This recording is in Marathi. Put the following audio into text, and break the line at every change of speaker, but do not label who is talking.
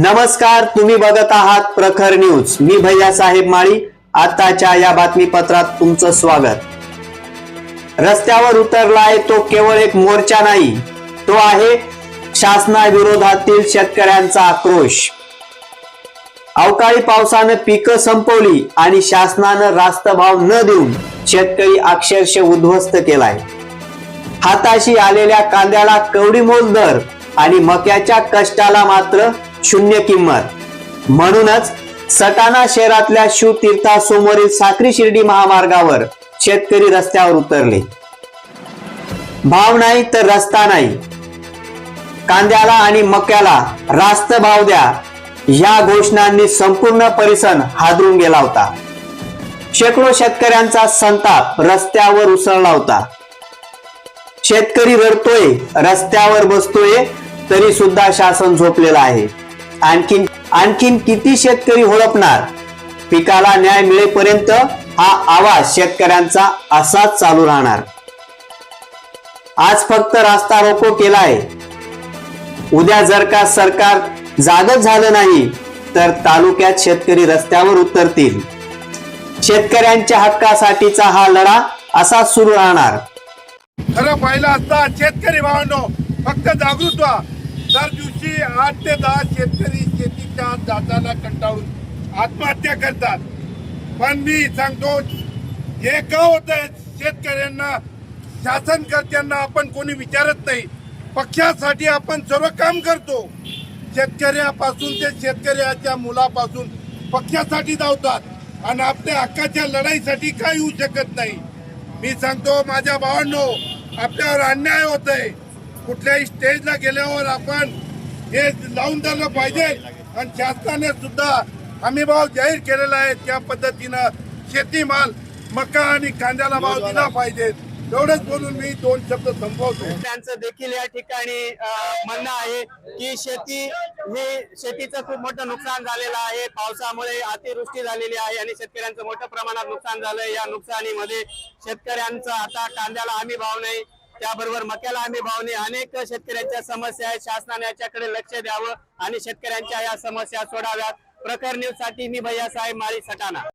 नमस्कार तुम्ही बघत आहात प्रखर न्यूज. मी भैया साहेब माळी. आताच्या या बातमीपत्रात तुमचं स्वागत. रस्त्यावर उतरलाय तो केवळ एक मोर्चा नाही तो आहे शासनाविरोधातील शेतकऱ्यांचा आक्रोश. अवकाळी पावसानं पिकं संपवली आणि शासनानं रास्त भाव न देऊन शेतकरी अक्षरशः उद्ध्वस्त केलाय. हाताशी आलेल्या कांद्याला कवडी मोल दर आणि मक्याच्या कष्टाला मात्र शून्य किंमत. म्हणूनच सटाणा शहरातल्या शिवतीर्थासमोरील साक्री शिर्डी महामार्गावर शेतकरी रस्त्यावर उतरले. भाव नाही तर रस्ता नाही. कांद्याला आणि मक्याला रास्त भाव द्या या घोषणांनी संपूर्ण परिसर हादरून गेला होता. शेकडो शेतकऱ्यांचा संताप रस्त्यावर उसळला होता. शेतकरी रडतोय रस्त्यावर बसतोय तरी सुद्धा शासन झोपलेलं आहे. आणखीन आणखीन किती शेतकरी होळपणार? पिकाला न्याय मिळेपर्यंत हा आवाज शेतकऱ्यांचा असाच चालू राहणार. आज फक्त रास्ता रोको केलाय. उद्या जर का सरकार जागच झालं नाही तर तालुक्यात शेतकरी रस्त्यावर उतरतील. शेतकऱ्यांच्या हक्कासाठीचा हा लढा असाच सुरू राहणार.
खरं पाहिलं असता शेतकरी भावांनो फक्त जागृत व्हा. दर दिवशी आठ ते दहा शेतकरी शेतीच्या जाताना कंटाळून आत्महत्या करतात. पण मी सांगतो हे का होत शेतकऱ्यांना शासनकर्त्यांना आपण कोणी विचारत नाही. पक्षासाठी आपण सर्व काम करतो. शेतकऱ्यापासून ते शेतकऱ्याच्या मुलापासून पक्षासाठी धावतात. आणि आपल्या हक्काच्या लढाईसाठी काय होऊ शकत नाही. मी सांगतो माझ्या भावांनो आपल्यावर अन्याय होत आहे कुठल्याही स्टेजला गेल्यावर आपण हे लावून धरलं पाहिजे. आणि शासनाने सुद्धा हमी भाव जाहीर केलेला आहे त्या पद्धतीनं शेतीमाल मका आणि कांद्याला भाव दिला पाहिजे. एवढंच बोलून मी दोन शब्द संपवतो.
त्यांचं देखील या ठिकाणी म्हणणं आहे की शेती हे शेतीचं खूप मोठं नुकसान झालेलं आहे. पावसामुळे अतिवृष्टी झालेली आहे आणि शेतकऱ्यांचं मोठ्या प्रमाणात नुकसान झालंय. या नुकसानीमध्ये शेतकऱ्यांचं आता कांद्याला हमी भाव नाही. त्याबरोबर मक्याला हमी भावने अनेक शेतकऱ्यांच्या समस्या आहेत. शासनाने याच्याकडे लक्ष द्यावं आणि शेतकऱ्यांच्या या समस्या सोडाव्यात. प्रखर न्यूजसाठी मी भैया साहेब माळी सटाणा.